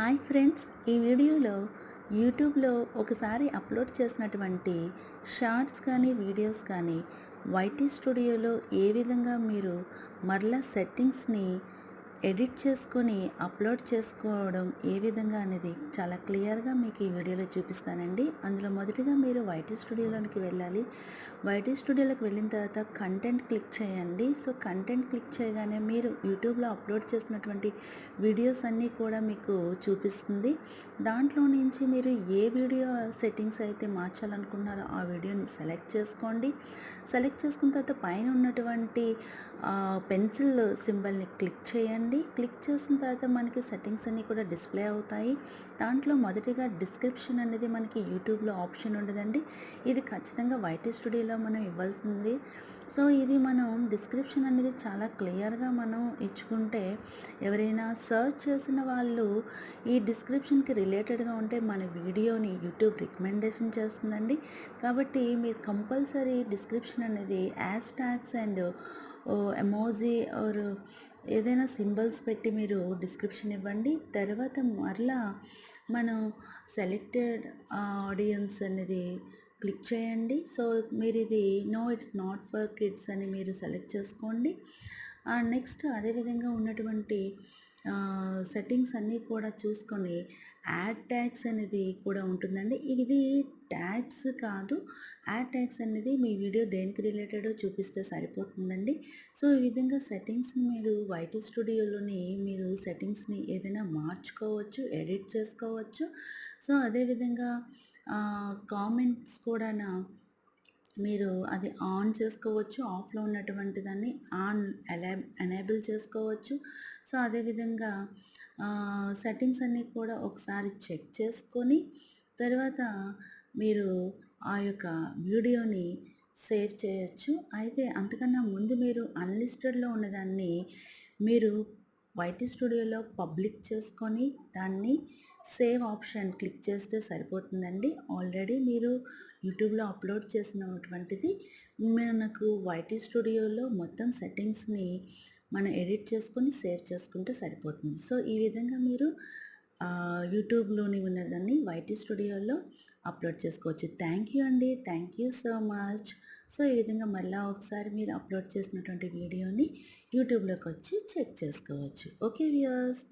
Hi friends ఈ వీడియోలో యూట్యూబ్లో ఒకసారి అప్లోడ్ చేసినటువంటి షార్ట్స్ కానీ వీడియోస్ కానీ వైటీ స్టూడియోలో ఏ విధంగా మీరు మరలా సెట్టింగ్స్ని ఎడిట్ చేసుకొని అప్లోడ్ చేసుకోవడం ఏ విధంగా అనేది చాలా క్లియర్గా మీకు ఈ వీడియోలో చూపిస్తానండి. అందులో మొదటిగా మీరు వైటీ స్టూడియోలోనికి వెళ్ళాలి. వైటీ స్టూడియోలోకి వెళ్ళిన తర్వాత కంటెంట్ క్లిక్ చేయండి. సో కంటెంట్ క్లిక్ చేయగానే మీరు యూట్యూబ్లో అప్లోడ్ చేసినటువంటి వీడియోస్ అన్నీ కూడా మీకు చూపిస్తుంది. దాంట్లో నుంచి మీరు ఏ వీడియో సెట్టింగ్స్ అయితే మార్చాలనుకున్నారో ఆ వీడియోని సెలెక్ట్ చేసుకోండి. సెలెక్ట్ చేసుకున్న తర్వాత పైన ఉన్నటువంటి పెన్సిల్ సింబల్ని క్లిక్ చేయండి. క్లిక్ చేసిన తర్వాత మనకి సెట్టింగ్స్ అన్నీ కూడా డిస్ప్లే అవుతాయి. దాంట్లో మొదటిగా డిస్క్రిప్షన్ అనేది మనకి యూట్యూబ్లో ఆప్షన్ ఉండదండి. ఇది ఖచ్చితంగా వైటీ స్టూడియోలో మనం ఇవ్వాల్సింది. సో ఇది మనం డిస్క్రిప్షన్ అనేది చాలా క్లియర్గా మనం ఇచ్చుకుంటే ఎవరైనా సర్చ్ చేసిన వాళ్ళు ఈ డిస్క్రిప్షన్కి రిలేటెడ్గా ఉంటే మన వీడియోని యూట్యూబ్ రికమెండేషన్ చేస్తుందండి. కాబట్టి మీరు కంపల్సరీ డిస్క్రిప్షన్ అనేది as tags and emoji or ఏదైనా సింబల్స్ పెట్టి మీరు డిస్క్రిప్షన్ ఇవ్వండి. తర్వాత మరలా మనం సెలెక్టెడ్ ఆడియన్స్ అనేది క్లిక్ చేయండి. సో మీరు ఇది no it's not for kids అని మీరు సెలెక్ట్ చేసుకోండి. నెక్స్ట్ అదేవిధంగా ఉన్నటువంటి సెట్టింగ్స్ అన్నీ కూడా చూసుకొని యాడ్ ట్యాక్స్ అనేది కూడా ఉంటుందండి. ఇది ట్యాక్స్ కాదు యాడ్ ట్యాక్స్ అనేది మీ వీడియో దేనికి రిలేటెడో చూపిస్తే సరిపోతుందండి. సో ఈ విధంగా సెట్టింగ్స్ని మీరు వైటీ స్టూడియోలోని మీరు సెట్టింగ్స్ని ఏదైనా మార్చుకోవచ్చు ఎడిట్ చేసుకోవచ్చు. సో అదేవిధంగా కామెంట్స్ కూడా మీరు అది ఆన్ చేసుకోవచ్చు ఆఫ్లో ఉన్నటువంటి దాన్ని ఆన్ ఎలా ఎనేబుల్ చేసుకోవచ్చు. సో అదేవిధంగా సెట్టింగ్స్ అన్నీ కూడా ఒకసారి చెక్ చేసుకొని తర్వాత మీరు ఆ యొక్క వీడియోని సేవ్ చేయొచ్చు. అయితే అంతకన్నా ముందు మీరు అన్లిస్టెడ్లో ఉన్నదాన్ని మీరు వైటీ స్టూడియోలో పబ్లిక్ చేసుకొని దాన్ని సేవ్ ఆప్షన్ క్లిక్ చేస్తే సరిపోతుందండి. ఆల్రెడీ మీరు యూట్యూబ్లో అప్లోడ్ చేసినటువంటిది మనకు వైటీ స్టూడియోలో మొత్తం సెట్టింగ్స్ని మనం ఎడిట్ చేసుకొని సేవ్ చేసుకుంటే సరిపోతుంది. సో ఈ విధంగా మీరు యూట్యూబ్లోని ఉన్నదాన్ని వైటీ స్టూడియోలో అప్లోడ్ చేసుకోవచ్చు. థ్యాంక్ యూ అండి. Thank you so much so ఈ విధంగా మళ్ళీ ఒకసారి మీరు అప్లోడ్ చేసినటువంటి వీడియోని యూట్యూబ్లోకి వచ్చి చెక్ చేసుకోవచ్చు. Okay viewers